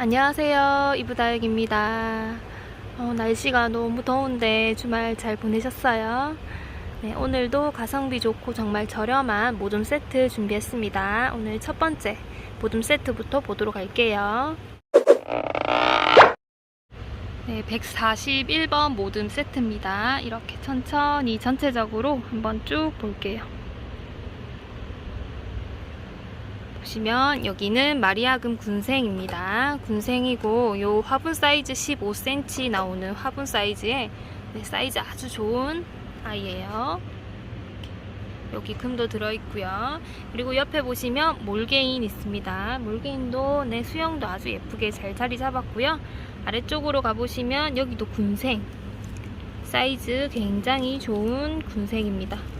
안녕하세요. 이브다육입니다. 어, 날씨가 너무 더운데 주말 잘 보내셨어요? 네, 오늘도 가성비 좋고 정말 저렴한 모둠 세트 준비했습니다. 오늘 첫 번째 모둠 세트부터 보도록 할게요. 네, 141번 모둠 세트입니다. 이렇게 천천히 전체적으로 한번 쭉 볼게요. 보시면 여기는 마리아금 군생입니다. 군생이고 요 화분 사이즈 15cm 나오는 화분 사이즈에 네, 사이즈 아주 좋은 아이예요. 여기 금도 들어있고요. 그리고 옆에 보시면 몰개인 있습니다. 몰개인도 네, 수영도 아주 예쁘게 잘 자리 잡았고요. 아래쪽으로 가보시면 여기도 군생 사이즈 굉장히 좋은 군생입니다.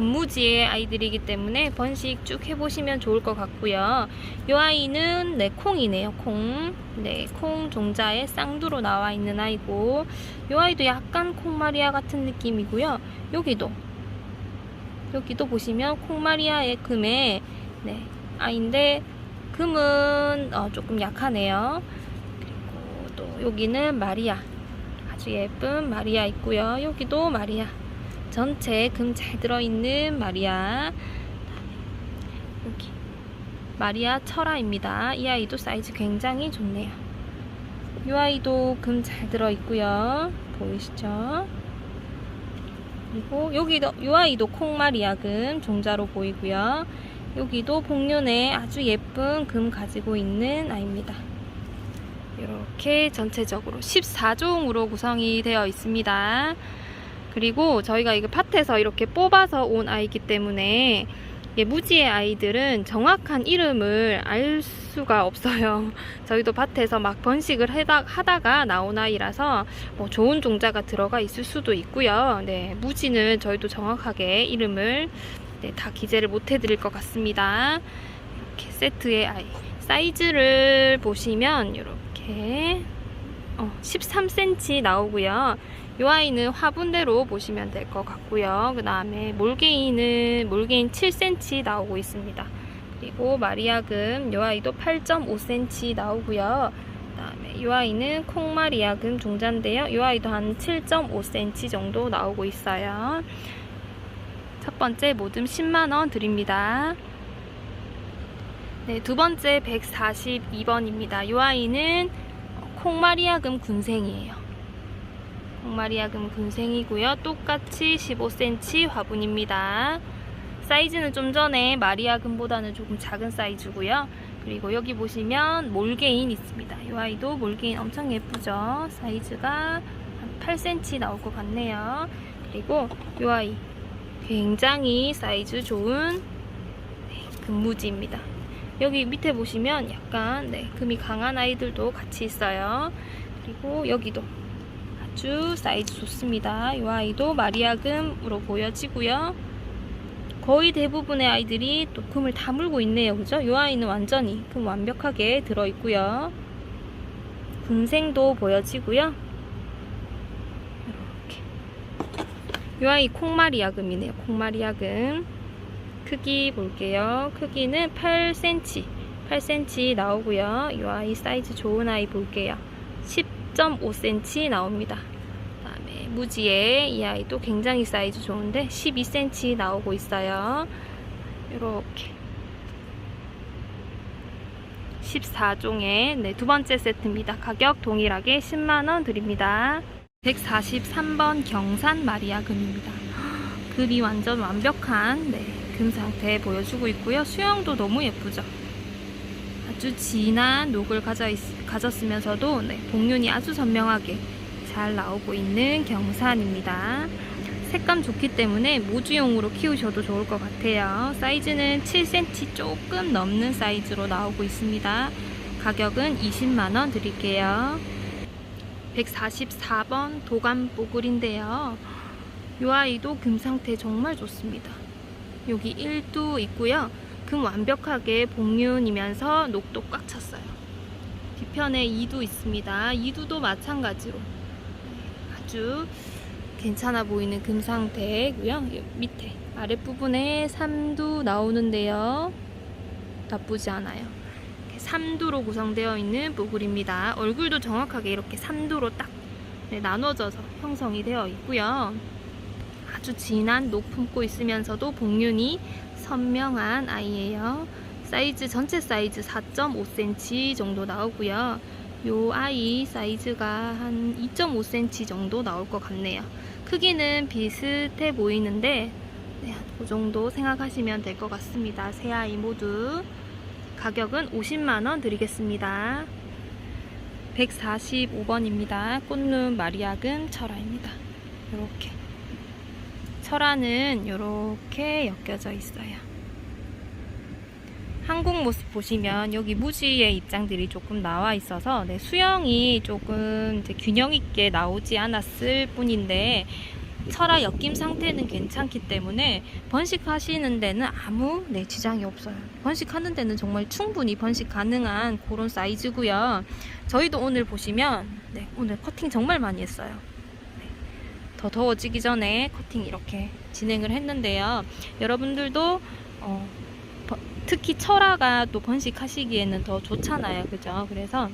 근무지의 아이들이기 때문에 번식 쭉 해보시면 좋을 것 같고요. 이 아이는 네 콩이네요. 콩. 네, 콩 종자에 쌍두로 나와 있는 아이고 이 아이도 약간 콩마리아 같은 느낌이고요. 여기도 여기도 보시면 콩마리아의 금에 네 아이인데 금은 어, 조금 약하네요. 그리고 또 여기는 마리아 아주 예쁜 마리아 있고요. 여기도 마리아. 전체 금잘 들어있는 마리아 여기 마리아 철아입니다. 이 아이도 사이즈 굉장히 좋네요. 이 아이도 금 잘 들어있고요. 보이시죠? 그리고 여기도 이 아이도 콩마리아 금 종자로 보이고요. 여기도 복륜에 아주 예쁜 금 가지고 있는 아이입니다. 이렇게 전체적으로 14종으로 구성이 되어 있습니다. 그리고 저희가 이거 밭에서 이렇게 뽑아서 온 아이기 때문에 무지의 아이들은 정확한 이름을 알 수가 없어요. 저희도 밭에서 막 번식을 하다, 하다가 나온 아이라서 뭐 좋은 종자가 들어가 있을 수도 있고요. 네, 무지는 저희도 정확하게 이름을 네, 다 기재를 못 해드릴 것 같습니다. 이렇게 세트의 아이 사이즈를 보시면 이렇게 어, 13cm 나오고요. 이 아이는 화분대로 보시면 될 것 같고요. 그 다음에 몰개인은 몰개인 7cm 나오고 있습니다. 그리고 마리아금 이 아이도 8.5cm 나오고요. 그 다음에 이 아이는 콩마리아금 종자인데요. 이 아이도 한 7.5cm 정도 나오고 있어요. 첫 번째 모듬 10만원 드립니다. 네, 두 번째 142번입니다. 이 아이는 콩마리아금 군생이에요. 콩마리아금 군생이고요. 똑같이 15cm 화분입니다. 사이즈는 좀 전에 마리아금보다는 조금 작은 사이즈고요. 그리고 여기 보시면 몰개인 있습니다. 이 아이도 몰개인 엄청 예쁘죠? 사이즈가 한 8cm 나올 것 같네요. 그리고 이 아이 굉장히 사이즈 좋은 네, 금무지입니다. 여기 밑에 보시면 약간 네, 금이 강한 아이들도 같이 있어요. 그리고 여기도 아주 사이즈 좋습니다. 이 아이도 마리아금으로 보여지고요. 거의 대부분의 아이들이 또 금을 다 물고 있네요. 그죠? 이 아이는 완전히 금 완벽하게 들어있고요. 군생도 보여지고요. 이렇게. 이 아이 콩마리아금이네요. 콩마리아금. 크기 볼게요. 크기는 8cm, 8cm 나오고요. 이 아이 사이즈 좋은 아이 볼게요. 10.5cm 나옵니다. 그다음에 무지에 이 아이도 굉장히 사이즈 좋은데 12cm 나오고 있어요. 이렇게 14종의 네, 두 번째 세트입니다. 가격 동일하게 10만원 드립니다. 143번 경산 마리아 금입니다. 금이 완전 완벽한 네, 금 상태 보여주고 있고요. 수영도 너무 예쁘죠. 아주 진한 녹을 가져 있, 가졌으면서도 네, 복륜이 아주 선명하게 잘 나오고 있는 경산입니다. 색감 좋기 때문에 모주용으로 키우셔도 좋을 것 같아요. 사이즈는 7cm 조금 넘는 사이즈로 나오고 있습니다. 가격은 20만원 드릴게요. 144번 도감뽀글인데요. 이 아이도 금 상태 정말 좋습니다. 여기 1도 있고요. 금 완벽하게 복륜이면서 녹도 꽉 찼어요. 뒤편에 2도 있습니다. 2두도 마찬가지로 아주 괜찮아 보이는 금 상태고요. 밑에 아랫부분에 3도 나오는데요. 나쁘지 않아요. 3두로 구성되어 있는 뽀글입니다. 얼굴도 정확하게 이렇게 3두로 딱 네, 나눠져서 형성이 되어 있고요. 아주 진한 녹 품고 있으면서도 복륜이 선명한 아이예요. 사이즈 전체 사이즈 4.5cm 정도 나오고요. 요 아이 사이즈가 한 2.5cm 정도 나올 것 같네요. 크기는 비슷해 보이는데 네, 그 정도 생각하시면 될 것 같습니다. 세 아이 모두 가격은 50만 원 드리겠습니다. 145번입니다. 꽃눈 마리아금 철화입니다. 이렇게 철화는 이렇게 엮여져 있어요. 한국 모습 보시면 여기 무지의 입장들이 조금 나와 있어서 네, 수영이 조금 균형 있게 나오지 않았을 뿐인데 철화 엮임 상태는 괜찮기 때문에 번식하시는 데는 아무 네, 지장이 없어요. 번식하는 데는 정말 충분히 번식 가능한 그런 사이즈고요. 저희도 오늘 보시면 네, 오늘 커팅 정말 많이 했어요. 네, 더 더워지기 전에 커팅 이렇게 진행을 했는데요. 여러분들도 어, 버- 특히 철화가 또 번식하시기에는 더 좋잖아요. 그죠? 그래서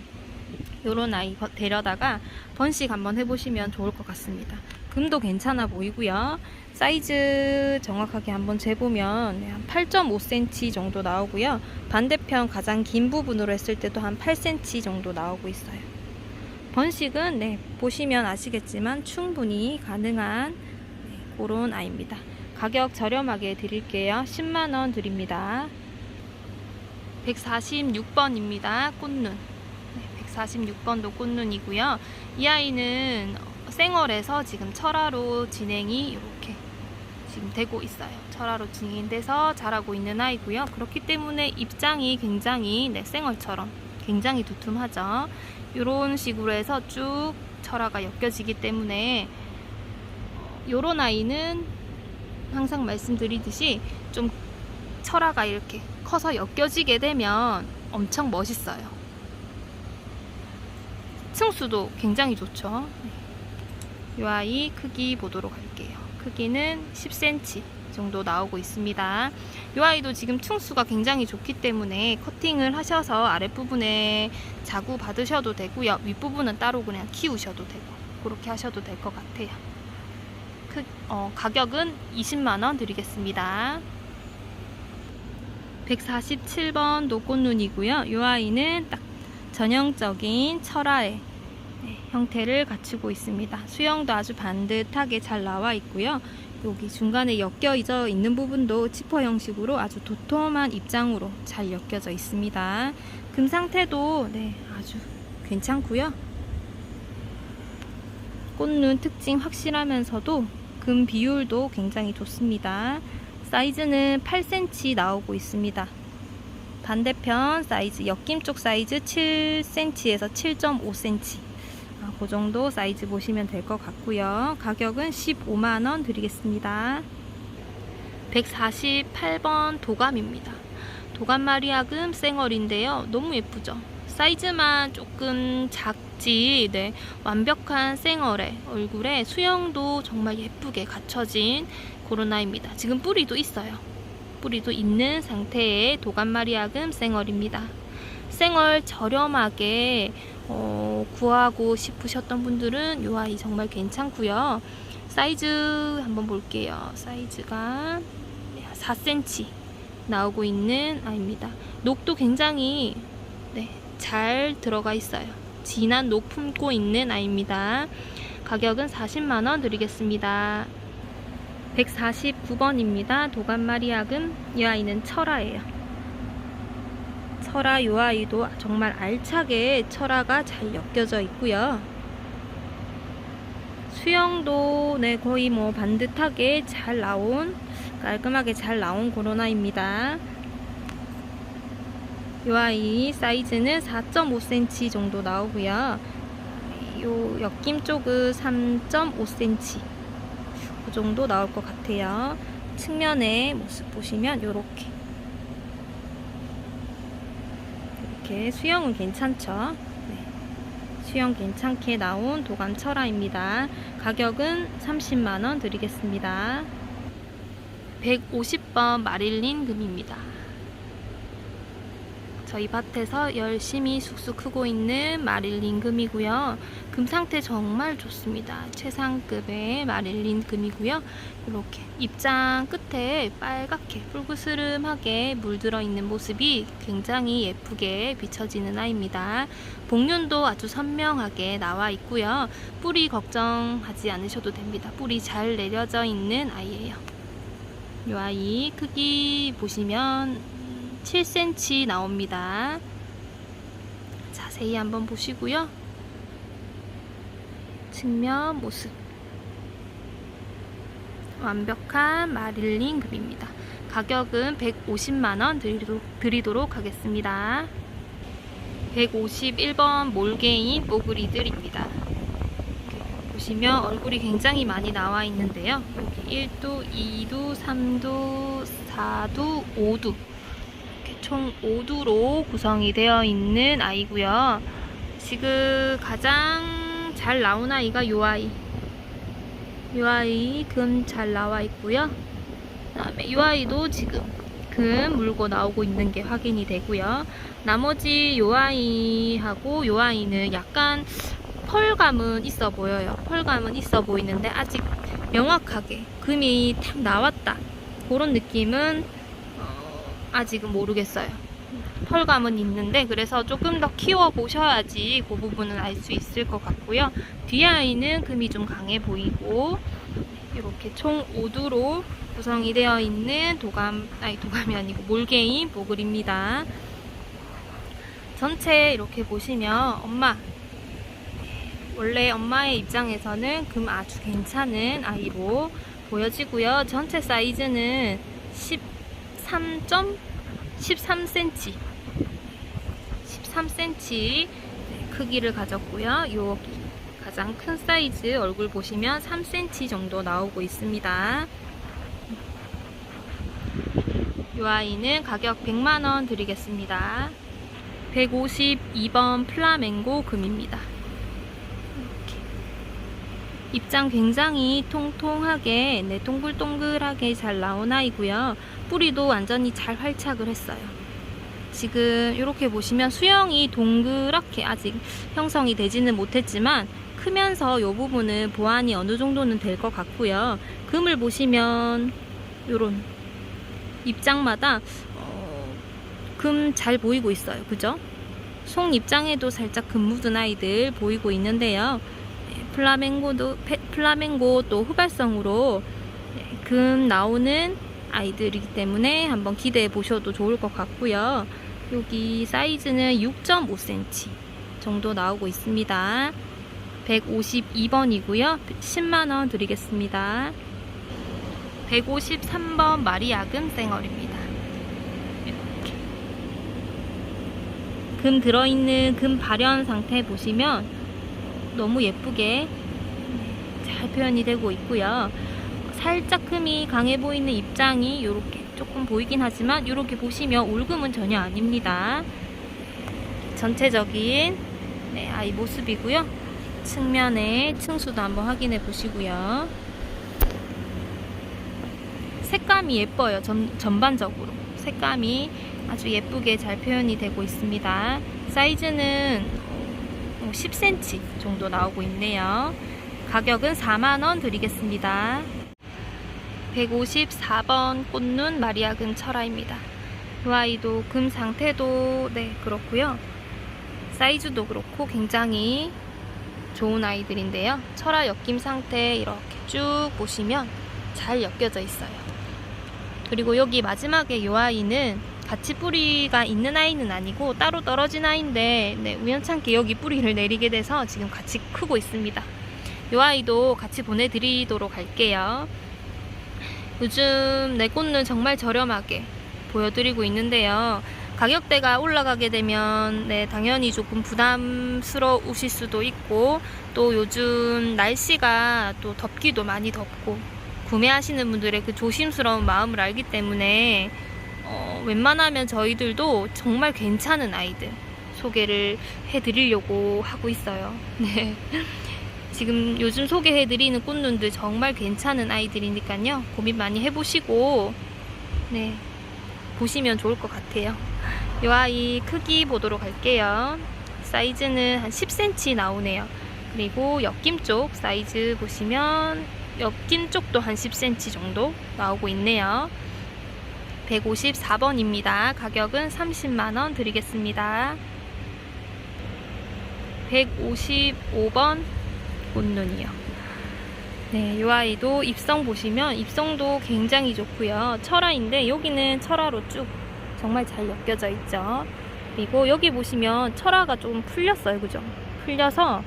요런 아이 버- 데려다가 번식 한번 해보시면 좋을 것 같습니다. 금도 괜찮아 보이고요. 사이즈 정확하게 한번 재보면 네, 한 8.5cm 정도 나오고요. 반대편 가장 긴 부분으로 했을 때도 한 8cm 정도 나오고 있어요. 번식은 네, 보시면 아시겠지만 충분히 가능한 네, 그런 아이입니다. 가격 저렴하게 드릴게요. 10만원 드립니다. 146번입니다. 꽃눈. 네, 146번도 꽃눈이고요. 이 아이는 생얼에서 지금 철화로 진행이 이렇게 지금 되고 있어요. 철화로 진행돼서 자라고 있는 아이고요. 그렇기 때문에 입장이 굉장히 네, 생얼처럼 굉장히 두툼하죠. 이런 식으로 해서 쭉 철화가 엮여지기 때문에 이런 아이는 항상 말씀드리듯이 좀 철화가 이렇게 커서 엮여지게 되면 엄청 멋있어요. 층수도 굉장히 좋죠. 이 아이 크기 보도록 할게요. 크기는 10cm 정도 나오고 있습니다. 이 아이도 지금 층수가 굉장히 좋기 때문에 커팅을 하셔서 아랫부분에 자구 받으셔도 되고요. 윗부분은 따로 그냥 키우셔도 되고 그렇게 하셔도 될 것 같아요. 크, 어, 가격은 20만원 드리겠습니다. 147번 노꽃눈이고요. 이 아이는 딱 전형적인 철화의 네, 형태를 갖추고 있습니다. 수영도 아주 반듯하게 잘 나와 있고요. 여기 중간에 엮여져 있는 부분도 지퍼 형식으로 아주 도톰한 입장으로 잘 엮여져 있습니다. 금 상태도 네, 아주 괜찮고요. 꽃눈 특징 확실하면서도 금 비율도 굉장히 좋습니다. 사이즈는 8cm 나오고 있습니다. 반대편 사이즈, 엮임 쪽 사이즈 7cm에서 7.5cm. 아, 그 정도 사이즈 보시면 될 것 같고요. 가격은 15만원 드리겠습니다. 148번 도감입니다. 도감 마리아금 생얼인데요. 너무 예쁘죠? 사이즈만 조금 작지, 네. 완벽한 생얼의 얼굴에 수영도 정말 예쁘게 갖춰진 아이입니다. 지금 뿌리도 있어요. 뿌리도 있는 상태의 도감 마리아금 생얼입니다. 생얼 저렴하게 어, 구하고 싶으셨던 분들은 이 아이 정말 괜찮고요. 사이즈 한번 볼게요. 사이즈가 4cm 나오고 있는 아이입니다. 녹도 굉장히 네, 잘 들어가 있어요. 진한 녹 품고 있는 아이입니다. 가격은 40만원 드리겠습니다. 149번입니다. 도감 마리아금 이 아이는 철화예요. 철화 이 아이도 정말 알차게 철화가 잘 엮여져 있고요. 수영도 네 거의 뭐 반듯하게 잘 나온 깔끔하게 잘 나온 아이입니다. 이 아이 사이즈는 4.5cm 정도 나오고요. 요 엮임 쪽은 3.5cm 그 정도 나올 것 같아요. 측면의 모습 보시면 이렇게 이렇게 수영은 괜찮죠? 네. 수영 괜찮게 나온 도감 철화입니다. 가격은 30만원 드리겠습니다. 150번 마릴린 금입니다. 저희 밭에서 열심히 쑥쑥 크고 있는 마릴린 금이고요. 금 상태 정말 좋습니다. 최상급의 마릴린 금이고요. 이렇게 입장 끝에 빨갛게 붉으스름하게 물들어 있는 모습이 굉장히 예쁘게 비춰지는 아이입니다. 복륜도 아주 선명하게 나와 있고요. 뿌리 걱정하지 않으셔도 됩니다. 뿌리 잘 내려져 있는 아이예요. 이 아이 크기 보시면 7cm 나옵니다. 자세히 한번 보시고요. 측면 모습. 완벽한 마릴린 금입니다. 가격은 150만원 드리도록, 드리도록 하겠습니다. 151번 몰개인 뽀글이들입니다. 보시면 얼굴이 굉장히 많이 나와 있는데요. 여기 1두, 2두, 3두, 4두, 5두 이렇게 총 5두로 구성이 되어 있는 아이고요. 지금 가장 잘 나온 아이가 요 아이. 요 아이 금 잘 나와 있고요. 그다음에 요 아이도 지금 금 물고 나오고 있는 게 확인이 되고요. 나머지 요 아이하고 요 아이는 약간 펄감은 있어 보여요. 펄감은 있어 보이는데 아직 명확하게 금이 탁 나왔다. 그런 느낌은 어, 아직은 모르겠어요. 펄감은 있는데 그래서 조금 더 키워 보셔야지 그 부분은 알 수 있을 것 같고요. 뒤 아이는 금이 좀 강해 보이고 이렇게 총 5두로 구성이 되어 있는 도감 아니 도감이 아니고 몰개인 보글입니다. 전체 이렇게 보시면 엄마 원래 엄마의 입장에서는 금 아주 괜찮은 아이로 보여지고요. 전체 사이즈는 13. 13cm 13cm 크기를 가졌고요. 여기 가장 큰 사이즈 얼굴 보시면 3cm 정도 나오고 있습니다. 이 아이는 가격 100만원 드리겠습니다. 152번 플라멩고 금입니다. 입장 굉장히 통통하게, 네, 동글동글하게 잘 나온 아이고요. 뿌리도 완전히 잘 활착을 했어요. 지금 이렇게 보시면 수영이 동그랗게 아직 형성이 되지는 못했지만 크면서 이 부분은 보완이 어느 정도는 될 것 같고요. 금을 보시면 요런 입장마다 어, 금잘 보이고 있어요. 그죠? 송 입장에도 살짝 금 묻은 아이들 보이고 있는데요. 네, 플라멩고도 페- 플라멩고 또 후발성으로 네, 금 나오는 아이들이기 때문에 한번 기대해 보셔도 좋을 것 같고요. 여기 사이즈는 6.5cm 정도 나오고 있습니다. 152번이고요. 10만원 드리겠습니다. 153번 마리아금 쌩얼입니다. 이렇게. 금 들어있는 금 발현 상태 보시면 너무 예쁘게 잘 표현이 되고 있고요. 살짝 금이 강해 보이는 입장이 이렇게 조금 보이긴 하지만 이렇게 보시면 울금은 전혀 아닙니다. 전체적인 네, 아이 모습이고요. 측면에 층수도 한번 확인해 보시고요. 색감이 예뻐요. 전, 전반적으로. 색감이 아주 예쁘게 잘 표현이 되고 있습니다. 사이즈는 10cm 정도 나오고 있네요. 가격은 4만원 드리겠습니다. 154번 꽃눈 마리아금 철아입니다. 이 아이도 금 상태도 네 그렇고요. 사이즈도 그렇고 굉장히 좋은 아이들인데요. 철아 엮임 상태 이렇게 쭉 보시면 잘 엮여져 있어요. 그리고 여기 마지막에 이 아이는 같이 뿌리가 있는 아이는 아니고 따로 떨어진 아이인데 네, 우연찮게 여기 뿌리를 내리게 돼서 지금 같이 크고 있습니다. 이 아이도 같이 보내드리도록 할게요. 요즘 내 꽃는 정말 저렴하게 보여드리고 있는데요. 가격대가 올라가게 되면 네, 당연히 조금 부담스러우실 수도 있고 또 요즘 날씨가 또 덥기도 많이 덥고 구매하시는 분들의 그 조심스러운 마음을 알기 때문에 어, 웬만하면 저희들도 정말 괜찮은 아이들 소개를 해드리려고 하고 있어요. 네. 지금 요즘 소개해드리는 꽃눈들 정말 괜찮은 아이들이니까요. 고민 많이 해보시고, 네. 보시면 좋을 것 같아요. 이 아이 크기 보도록 할게요. 사이즈는 한 10cm 나오네요. 그리고 옆김 쪽 사이즈 보시면 옆김 쪽도 한 10cm 정도 나오고 있네요. 154번입니다. 가격은 30만원 드리겠습니다. 155번 꽃눈이요. 네, 이 아이도 입성 보시면 입성도 굉장히 좋고요. 철화인데 여기는 철화로 쭉 정말 잘 엮여져 있죠. 그리고 여기 보시면 철화가 좀 풀렸어요. 그죠? 풀려서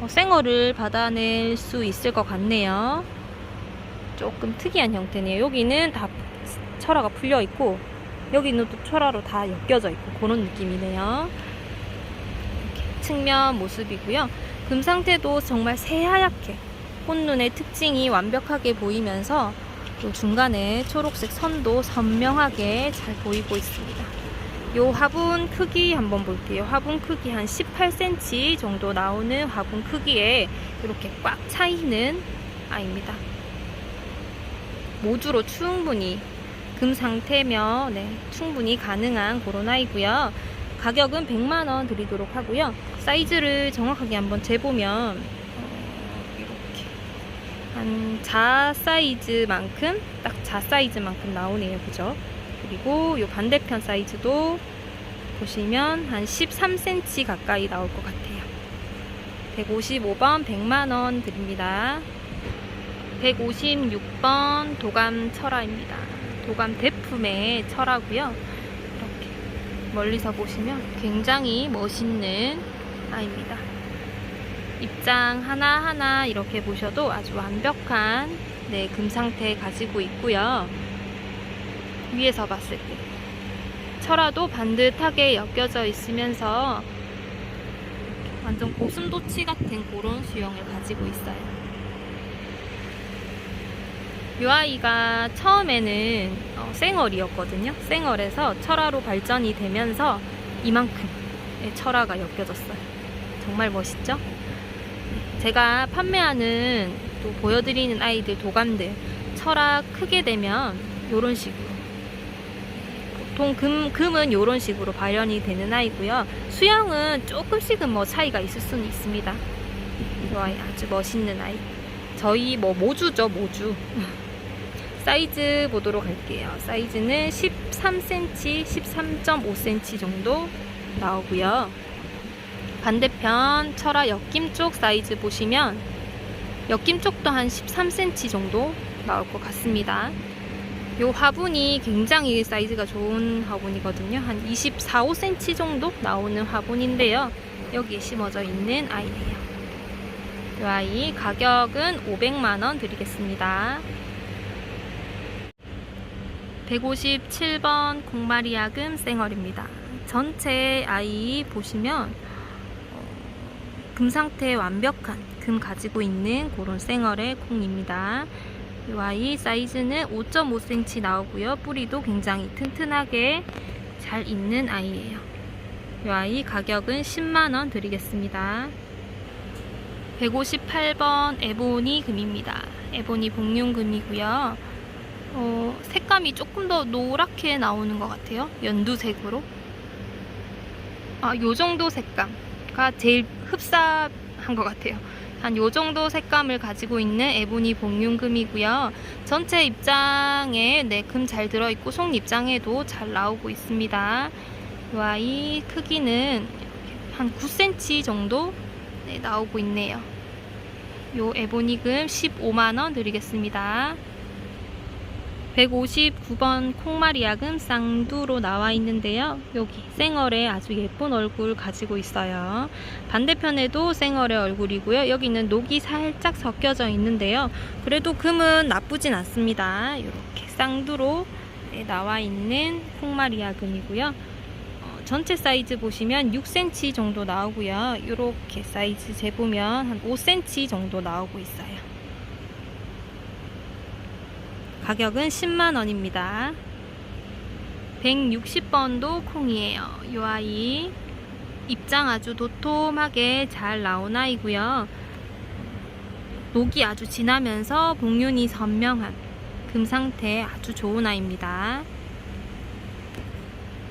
어, 생얼을 받아낼 수 있을 것 같네요. 조금 특이한 형태네요. 여기는 다 철화가 풀려 있고 여기는 또 철화로 다 엮여져 있고 그런 느낌이네요. 측면 모습이고요. 금 상태도 정말 새하얗게 꽃눈의 특징이 완벽하게 보이면서 또 중간에 초록색 선도 선명하게 잘 보이고 있습니다. 요 화분 크기 한번 볼게요. 화분 크기 한 18cm 정도 나오는 화분 크기에 이렇게 꽉차 있는 아이입니다. 모주로 충분히 금 상태면 네, 충분히 가능한 그런 아이고요. 가격은 100만 원 드리도록 하고요. 사이즈를 정확하게 한번 재보면 어, 이렇게 한 자 사이즈만큼 딱 자 사이즈만큼 나오네요. 그죠? 그리고 이 반대편 사이즈도 보시면 한 13cm 가까이 나올 것 같아요. 155번 100만 원 드립니다. 156번 도감 철화입니다. 도감 대품의 철화고요. 이렇게 멀리서 보시면 굉장히 멋있는 아이입니다. 입장 하나하나 이렇게 보셔도 아주 완벽한 네, 금 상태 가지고 있고요. 위에서 봤을 때 철화도 반듯하게 엮여져 있으면서 완전 고슴도치 같은 그런 수영을 가지고 있어요. 이 아이가 처음에는 어, 생얼이었거든요. 생얼에서 철화로 발전이 되면서 이만큼의 철화가 엮여졌어요. 정말 멋있죠? 제가 판매하는 또 보여드리는 아이들 도감들 철화 크게 되면 이런 식으로 보통 금, 금은 이런 식으로 발현이 되는 아이고요. 수영은 조금씩은 뭐 차이가 있을 수는 있습니다. 이 아이 아주 멋있는 아이. 저희 뭐 모주죠, 모주. 사이즈 보도록 할게요. 사이즈는 13cm, 13.5cm 정도 나오고요. 반대편 철화 옆김 쪽 사이즈 보시면 옆김 쪽도 한 13cm 정도 나올 것 같습니다. 이 화분이 굉장히 사이즈가 좋은 화분이거든요. 한 24, 5cm 정도 나오는 화분인데요. 여기에 심어져 있는 아이예요. 이 아이 가격은 500만원 드리겠습니다. 157번 공마리아금 쌩얼입니다. 전체 아이 보시면 어, 금 상태 완벽한 금 가지고 있는 그런 쌩얼의 콩입니다. 이 아이 사이즈는 5.5cm 나오고요. 뿌리도 굉장히 튼튼하게 잘 있는 아이예요. 이 아이 가격은 10만원 드리겠습니다. 158번 에보니 금입니다. 에보니 복륜 금이고요. 어, 색감이 조금 더 노랗게 나오는 것 같아요. 연두색으로. 아, 요 정도 색감가 제일 흡사한 것 같아요. 한 요 정도 색감을 가지고 있는 에보니 복륜금이고요. 전체 입장에 네, 금 잘 들어있고 속 입장에도 잘 나오고 있습니다. 이 아이 크기는 한 9cm 정도 네, 나오고 있네요. 요 에보니금 15만원 드리겠습니다. 159번 콩마리아금 쌍두로 나와 있는데요. 여기 쌩얼의 아주 예쁜 얼굴 가지고 있어요. 반대편에도 쌩얼의 얼굴이고요. 여기는 녹이 살짝 섞여져 있는데요. 그래도 금은 나쁘진 않습니다. 이렇게 쌍두로 네, 나와 있는 콩마리아금이고요. 어, 전체 사이즈 보시면 6cm 정도 나오고요. 이렇게 사이즈 재보면 한 5cm 정도 나오고 있어요. 가격은 10만원입니다. 160번도 콩이에요. 이 아이 입장 아주 도톰하게 잘 나온 아이고요. 녹이 아주 진하면서 복륜이 선명한 금 상태 아주 좋은 아이입니다.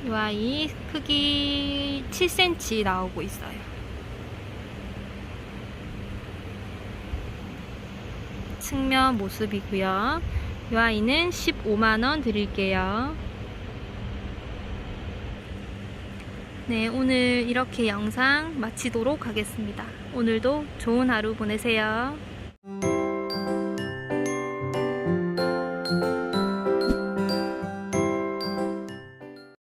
이 아이 크기 7cm 나오고 있어요. 측면 모습이고요. 이 아이는 15만원 드릴게요. 네, 오늘 이렇게 영상 마치도록 하겠습니다. 오늘도 좋은 하루 보내세요.